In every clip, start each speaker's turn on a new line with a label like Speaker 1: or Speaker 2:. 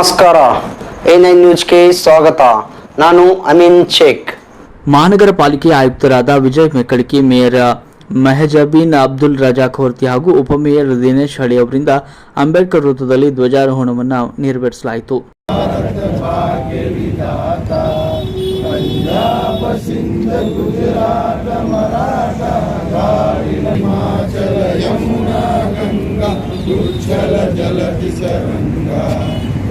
Speaker 1: ನಮಸ್ಕಾರ. A nine ನ್ಯೂಸ್ಗೆ ಸ್ವಾಗತ. ನಾನು ಅಮೀನ್ ಶೇಖ್.
Speaker 2: ಮಹಾನಗರ ಪಾಲಿಕೆ ಆಯುಕ್ತರಾದ ವಿಜಯ್ ಮೆಕ್ಕಳಿಕೆ ಮೇಯರ್ ಮೆಹಜಬೀನ್ ಅಬ್ದುಲ್ ರಜಾಕ್ ಹೊರ್ತಿ ಹಾಗೂ ಉಪಮೇಯರ್ ದಿನೇಶ್ ಹಳಿ ಅವರಿಂದ ಅಂಬೇಡ್ಕರ್ ವೃತ್ತದಲ್ಲಿ ಧ್ವಜಾರೋಹಣವನ್ನು ನೆರವೇರಿಸಲಾಯಿತು.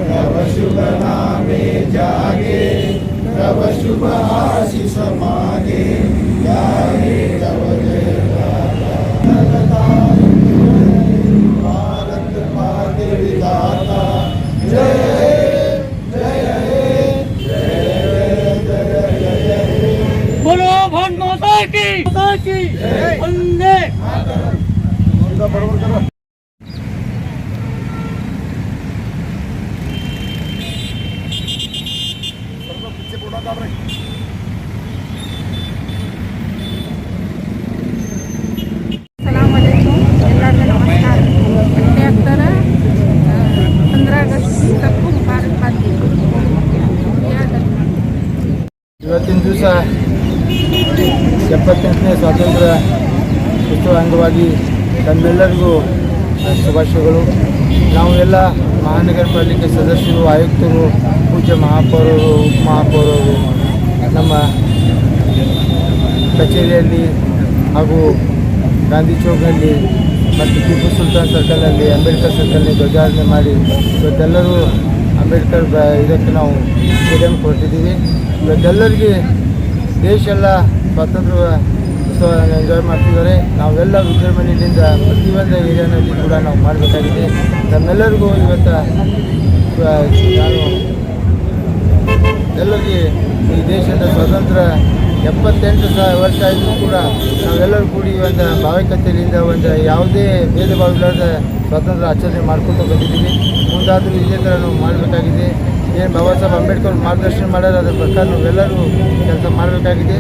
Speaker 3: तव शुभ नामे जागे तव शुभ आशिष
Speaker 4: मागे जागे तव ಸ್ವಾತಂತ್ರ್ಯ ಉತ್ಸವ ಅಂಗವಾಗಿ ತಮ್ಮೆಲ್ಲರಿಗೂ ಶುಭಾಶಯಗಳು. ನಾವು ಎಲ್ಲ ಮಹಾನಗರ ಪಾಲಿಕೆ ಸದಸ್ಯರು, ಆಯುಕ್ತರು, ಪೂಜ್ಯ ಮಹಾಪೌರರು, ಉಪಮಹಾಪೌರರು, ನಮ್ಮ ಕಚೇರಿಯಲ್ಲಿ ಹಾಗೂ ಗಾಂಧಿ ಚೌಕಲ್ಲಿ ಮತ್ತು ಟಿಪ್ಪು ಸುಲ್ತಾನ್ ಸರ್ಕಲ್ನಲ್ಲಿ, ಅಂಬೇಡ್ಕರ್ ಸರ್ಕಲ್ನಲ್ಲಿ ಧ್ವಜಾರೋಹಣೆ ಮಾಡಿ, ಇವತ್ತೆಲ್ಲರೂ ಅಂಬೇಡ್ಕರ್ ಬ, ಇದಕ್ಕೆ ನಾವು ಸ್ಟೇಡಿಯಂ ಕೊಟ್ಟಿದ್ದೀವಿ. ಇವತ್ತೆಲ್ಲರಿಗೆ ದೇಶ ಎಲ್ಲ ಸ್ವಾತಂತ್ರ್ಯ ಉತ್ಸವ ಎಂಜಾಯ್ ಮಾಡ್ತಿದ್ದಾರೆ. ನಾವೆಲ್ಲ ವಿಜೃಂಭಣೆಯಿಂದ ಪ್ರತಿಯೊಂದು ಏರಿಯಾನಲ್ಲಿ ಕೂಡ ನಾವು ಮಾಡಬೇಕಾಗಿದೆ. ನಮ್ಮೆಲ್ಲರಿಗೂ ಇವತ್ತು ನಾನು ಎಲ್ಲರಿಗೆ ಈ ದೇಶದ ಸ್ವಾತಂತ್ರ್ಯ ಎಪ್ಪತ್ತೆಂಟು ಸಾವಿರ ವರ್ಷ ಆಯಿತು ಕೂಡ ನಾವೆಲ್ಲರೂ ಕೂಡಿ ಒಂದು ಭಾವೈಕ್ಯತೆಯಿಂದ ಒಂದು ಯಾವುದೇ ಭೇದ ಭಾವ ಇಲ್ಲದ ಸ್ವಾತಂತ್ರ್ಯ ಆಚರಣೆ ಮಾಡ್ಕೊಂಡು ಬಂದಿದ್ದೀವಿ. ಮುಂದಾದರೂ ಇದೇ ಥರ ನಾವು ಮಾಡಬೇಕಾಗಿದೆ. ಏನು ಬಾಬಾ ಸಾಹೇಬ್ ಅಂಬೇಡ್ಕರ್ ಮಾರ್ಗದರ್ಶನ ಮಾಡ್ಯಾರ, ಅದರ ಪ್ರಕಾರ ನಾವೆಲ್ಲರೂ ಕೆಲಸ ಮಾಡಬೇಕಾಗಿದೆ.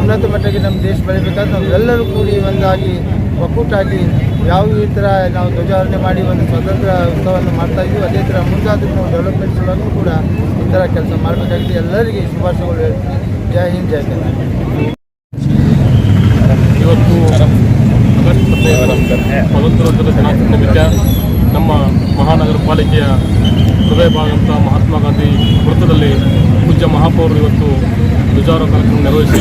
Speaker 4: ಉನ್ನತ ಮಟ್ಟಕ್ಕೆ ನಮ್ಮ ದೇಶ ಬೆಳಿಬೇಕಾದ್ರೆ ನಾವೆಲ್ಲರೂ ಕೂಡಿ ಒಂದಾಗಿ, ಒಕ್ಕೂಟಾಗಿ ಯಾವ ಈ ಥರ ನಾವು ಧ್ವಜಾರಣೆ ಮಾಡಿ ಒಂದು ಸ್ವತಂತ್ರ ಉತ್ಸವವನ್ನು ಮಾಡ್ತಾ ಇದ್ದೀವಿ ಅದೇ ಥರ ಮುಂದಾದರೂ ನಾವು ಡೆವಲಪ್ಮೆಂಟ್ ಸಲುವಾಗಿ ಕೂಡ ಈ ಥರ ಕೆಲಸ ಮಾಡಬೇಕಾಗಿದೆ. ಎಲ್ಲರಿಗೆ ಶುಭಾಶಯಗಳು ಹೇಳ್ತೀನಿ. ಜೈ ಹಿಂದ್, ಜೈ ಕನ್ನಡ.
Speaker 5: ಇವತ್ತು ಸ್ವತಂತ್ರೋತ್ಸವ ದಿನಾಚರಣೆ ನಮ್ಮ ಮಹಾನಗರ ಪಾಲಿಕೆಯ ಹೃದಯ ಭಾಗಂತ ಮಹಾತ್ಮ ಗಾಂಧಿ ವೃತ್ತದಲ್ಲಿ ಪೂಜ್ಯ ಮಹಾಪೌರರು ಇವತ್ತು ಧ್ವಜಾರೋಹಣ ಕಾರ್ಯಕ್ರಮ ನಿರ್ವಹಿಸಿ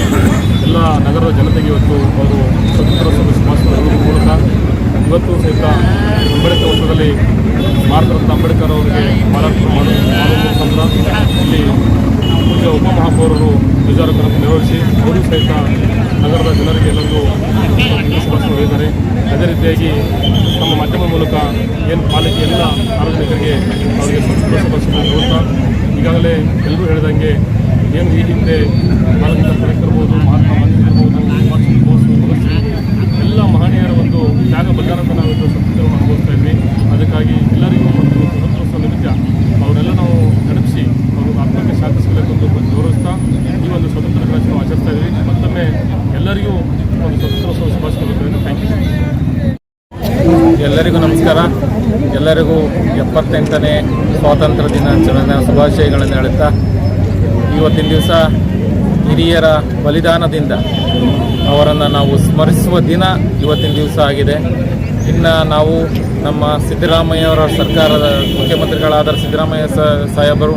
Speaker 5: ಎಲ್ಲ ನಗರದ ಜನತೆಗೆ ಇವತ್ತು ಅವರು ಸ್ವತಂತ್ರ ಹೇಳುವ ಮೂಲಕ ಇವತ್ತು ಸಹಿತ ಅಂಬೇಡ್ಕರ್ ವೃತ್ತದಲ್ಲಿ ಭಾರತರತ್ನ ಅಂಬೇಡ್ಕರ್ ಅವರಿಗೆ ಮಾರಾಟ ಮಾಡುವ ಇಲ್ಲಿ ಪೂಜ್ಯ ಉಪಮಹಾಪೌರರು ಧ್ವಜಾರೋಹಣ ಕಾರ್ಯಕ್ರಮ ನಿರ್ವಹಿಸಿ ಅವರು ಸಹಿತ ನಗರದ ಜನರಿಗೆ ಎಲ್ಲರಿಗೂ ಹೇಳಿದ್ದಾರೆ ಅದೇ ರೀತಿಯಾಗಿ ನಮ್ಮ ಮಾಧ್ಯಮ ಮೂಲಕ ಏನು ಪಾಲಿಕೆ ಎಲ್ಲ ಸಾರ್ವಜನಿಕರಿಗೆ ಅವರಿಗೆ ಹೇಳುತ್ತಾ ಈಗಾಗಲೇ ಎಲ್ಲರೂ ಹೇಳಿದಂಗೆ ಏನು ಈ ಹಿಂದೆ ಬಾಲಗಂಗಾಧರ ತಿಲಕ್ ಇರ್ಬೋದು ಮಹಾತ್ಮ ಗಾಂಧಿ ಇರ್ಬೋದು ಸುಭಾಷ್ ಚಂದ್ರ ಬೋಸ್ ಭಗತ್ ಸಿಂಗ್ ಎಲ್ಲ ಮಹನೀಯರ ಒಂದು ತ್ಯಾಗ ಬಲಿದಾನದ ನಾವು ಇವತ್ತು ಸ್ವತಂತ್ರವನ್ನು ಅನುಭವಿಸ್ತಾ ಇದ್ವಿ ಅದಕ್ಕಾಗಿ ಎಲ್ಲರಿಗೂ ಒಂದು ಸ್ವತಂತ್ರೋತ್ಸವ ನಿಮಿತ್ತ ಅವರೆಲ್ಲ ನಾವು ನೆನಪಿಸಿ ಅವರು ಆತ್ಮಕ್ಕೆ ಶಾಂತಿ ಸಿಗಬೇಕೆಂದು ಗೌರವಿಸ್ತಾ ಈ ಒಂದು ಸ್ವತಂತ್ರ ದಿನಾಚರಣೆ ನಾವು ಆಚರಿಸ್ತಾ ಇದ್ದೀವಿ ಮತ್ತೊಮ್ಮೆ ಎಲ್ಲರಿಗೂ ಒಂದು ಸ್ವತಂತ್ರೋತ್ಸವ ಶುಭಾಶಯಗಳು ಥ್ಯಾಂಕ್ ಯು
Speaker 4: ಎಲ್ಲರಿಗೂ ನಮಸ್ಕಾರ. ಎಲ್ಲರಿಗೂ ಎಪ್ಪತ್ತೆಂಟನೇ ಸ್ವಾತಂತ್ರ್ಯ ದಿನಾಚರಣೆಯ ಶುಭಾಶಯಗಳನ್ನು ಹೇಳುತ್ತಾ, ಇವತ್ತಿನ ದಿವಸ ಹಿರಿಯರ ಬಲಿದಾನದಿಂದ ಅವರನ್ನು ನಾವು ಸ್ಮರಿಸುವ ದಿನ ಇವತ್ತಿನ ದಿವಸ ಆಗಿದೆ. ಇನ್ನು ನಾವು ನಮ್ಮ ಸಿದ್ದರಾಮಯ್ಯವರ ಸರ್ಕಾರದ ಮುಖ್ಯಮಂತ್ರಿಗಳಾದ ಸಿದ್ದರಾಮಯ್ಯ ಸಾಹೇಬರು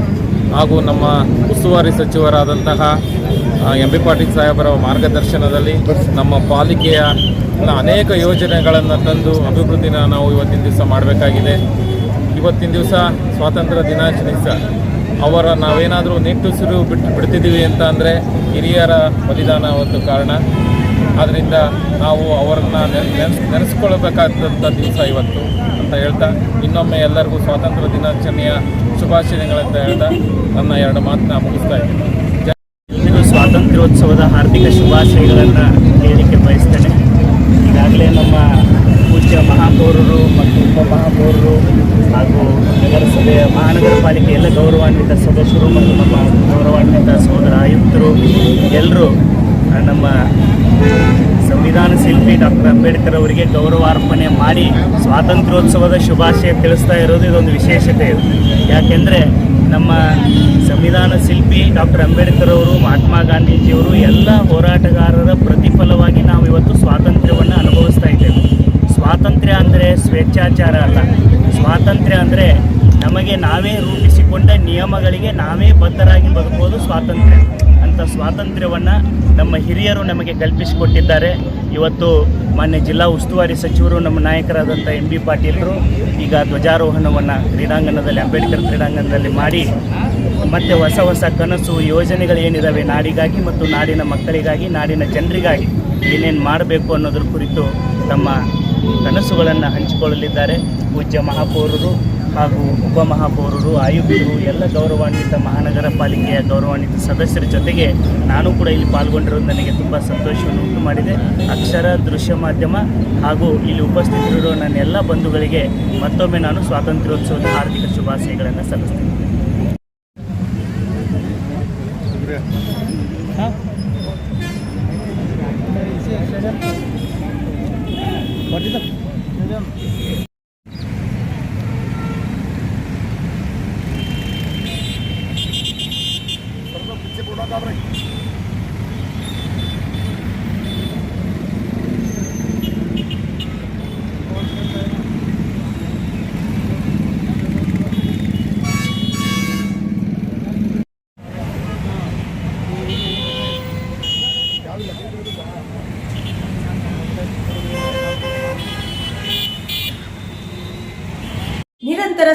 Speaker 4: ಹಾಗೂ ನಮ್ಮ ಉಸ್ತುವಾರಿ ಸಚಿವರಾದಂತಹ ಎಂ ಬಿ ಪಾಟೀಲ್ ಸಾಹೇಬರ ಮಾರ್ಗದರ್ಶನದಲ್ಲಿ ನಮ್ಮ ಪಾಲಿಕೆಯ ಅನೇಕ ಯೋಜನೆಗಳನ್ನು ತಂದು ಅಭಿವೃದ್ಧಿನ ನಾವು ಇವತ್ತಿನ ದಿವಸ ಮಾಡಬೇಕಾಗಿದೆ. ಇವತ್ತಿನ ದಿವಸ ಸ್ವಾತಂತ್ರ್ಯ ದಿನಾಚರಣೆ ಸಹ ಅವರ ನಾವೇನಾದರೂ ನಿಟ್ಟುಸಿರು ಬಿಟ್ಟು ಬಿಡ್ತಿದ್ದೀವಿ ಅಂತ ಅಂದರೆ ಹಿರಿಯರ ಬಲಿದಾನ ಒಂದು ಕಾರಣ. ಆದ್ದರಿಂದ ನಾವು ಅವರನ್ನು ನೆನೆಸ್ ನೆನೆಸ್ಕೊಳ್ಬೇಕಾದಂಥ ದಿವಸ ಇವತ್ತು ಅಂತ ಹೇಳ್ತಾ ಇನ್ನೊಮ್ಮೆ ಎಲ್ಲರಿಗೂ ಸ್ವಾತಂತ್ರ್ಯ ದಿನಾಚರಣೆಯ ಶುಭಾಶಯಗಳಂತ ಹೇಳ್ತಾ ನನ್ನ ಎರಡು ಮಾತನ್ನ ಮುಗಿಸ್ತಾ ಇದ್ದೀನಿ.
Speaker 6: ಸ್ವಾತಂತ್ರ್ಯೋತ್ಸವದ ಹಾರ್ದಿಕ ಶುಭಾಶಯಗಳನ್ನು ಹೇಳಲಿಕ್ಕೆ ಬಯಸ್ತೇನೆ. ಈಗಾಗಲೇ ನಮ್ಮ ಪೂಜ್ಯ ಮಹಾಪೌರರು ಮತ್ತು ಉಪಮಹಾಪೌರರು ಹಾಗೂ ನಗರಸಭೆಯ ಮಹಾನಗರ ಪಾಲಿಕೆ ಎಲ್ಲ ಗೌರವಾನ್ವಿತ ಸದಸ್ಯರು ಮತ್ತು ನಮ್ಮ ಗೌರವಾನ್ವಿತ ಸಹೋದರ ಆಯುಕ್ತರು, ಎಲ್ಲರೂ ನಮ್ಮ ಸಂವಿಧಾನ ಶಿಲ್ಪಿ ಡಾಕ್ಟರ್ ಅಂಬೇಡ್ಕರ್ ಅವರಿಗೆ ಗೌರವಾರ್ಪಣೆ ಮಾಡಿ ಸ್ವಾತಂತ್ರ್ಯೋತ್ಸವದ ಶುಭಾಶಯ ತಿಳಿಸ್ತಾ ಇರೋದು ಇದೊಂದು ವಿಶೇಷತೆ. ಇದು ಯಾಕೆಂದರೆ ನಮ್ಮ ಸಂವಿಧಾನ ಶಿಲ್ಪಿ ಡಾಕ್ಟರ್ ಅಂಬೇಡ್ಕರ್ ಅವರು, ಮಹಾತ್ಮ ಗಾಂಧೀಜಿಯವರು ಎಲ್ಲ ಹೋರಾಟಗಾರರ ಪ್ರತಿಫಲವಾಗಿ ನಾವು ಇವತ್ತು ಸ್ವಾತಂತ್ರ್ಯವನ್ನು ಅನುಭವಿಸ್ತಾ ಇದ್ದೇವೆ. ಸ್ವಾತಂತ್ರ್ಯ ಅಂದರೆ ಸ್ವೇಚ್ಛಾಚಾರ ಅಲ್ಲ. ಸ್ವಾತಂತ್ರ್ಯ ಅಂದರೆ ನಮಗೆ ನಾವೇ ರೂಪಿಸಿಕೊಂಡ ನಿಯಮಗಳಿಗೆ ನಾವೇ ಬದ್ಧರಾಗಿ ಬದುಕೋದು ಸ್ವಾತಂತ್ರ್ಯ. ಅಂತ ಸ್ವಾತಂತ್ರ್ಯವನ್ನು ನಮ್ಮ ಹಿರಿಯರು ನಮಗೆ ಕಲ್ಪಿಸಿಕೊಟ್ಟಿದ್ದಾರೆ. ಇವತ್ತು ಮಾನ್ಯ ಜಿಲ್ಲಾ ಉಸ್ತುವಾರಿ ಸಚಿವರು, ನಮ್ಮ ನಾಯಕರಾದಂಥ ಎಂ ಬಿ ಪಾಟೀಲರು ಈಗ ಧ್ವಜಾರೋಹಣವನ್ನು ಕ್ರೀಡಾಂಗಣದಲ್ಲಿ, ಅಂಬೇಡ್ಕರ್ ಕ್ರೀಡಾಂಗಣದಲ್ಲಿ ಮಾಡಿ, ಮತ್ತು ಹೊಸ ಹೊಸ ಕನಸು, ಯೋಜನೆಗಳು ಏನಿದ್ದಾವೆ ನಾಡಿಗಾಗಿ ಮತ್ತು ನಾಡಿನ ಮಕ್ಕಳಿಗಾಗಿ, ನಾಡಿನ ಜನರಿಗಾಗಿ ಏನೇನು ಮಾಡಬೇಕು ಅನ್ನೋದ್ರ ಕುರಿತು ತಮ್ಮ ಕನಸುಗಳನ್ನು ಹಂಚಿಕೊಳ್ಳಲಿದ್ದಾರೆ. ಪೂಜ್ಯ ಮಹಾಪೌರರು ಹಾಗೂ ಉಪಮಹಾಪೌರರು, ಆಯುಕ್ತರು, ಎಲ್ಲ ಗೌರವಾನ್ವಿತ ಮಹಾನಗರ ಪಾಲಿಕೆಯ ಗೌರವಾನ್ವಿತ ಸದಸ್ಯರ ಜೊತೆಗೆ ನಾನು ಕೂಡ ಇಲ್ಲಿ ಪಾಲ್ಗೊಂಡಿರೋದು ನನಗೆ ತುಂಬ ಸಂತೋಷವನ್ನು ಉಂಟು ಮಾಡಿದೆ. ಅಕ್ಷರ, ದೃಶ್ಯ ಮಾಧ್ಯಮ ಹಾಗೂ ಇಲ್ಲಿ ಉಪಸ್ಥಿತರಿರುವ ನನ್ನ ಎಲ್ಲ ಬಂಧುಗಳಿಗೆ ಮತ್ತೊಮ್ಮೆ ನಾನು ಸ್ವಾತಂತ್ರ್ಯೋತ್ಸವದ ಹಾರ್ದಿಕ ಶುಭಾಶಯಗಳನ್ನು ಸಲ್ಲಿಸ್ತೇನೆ.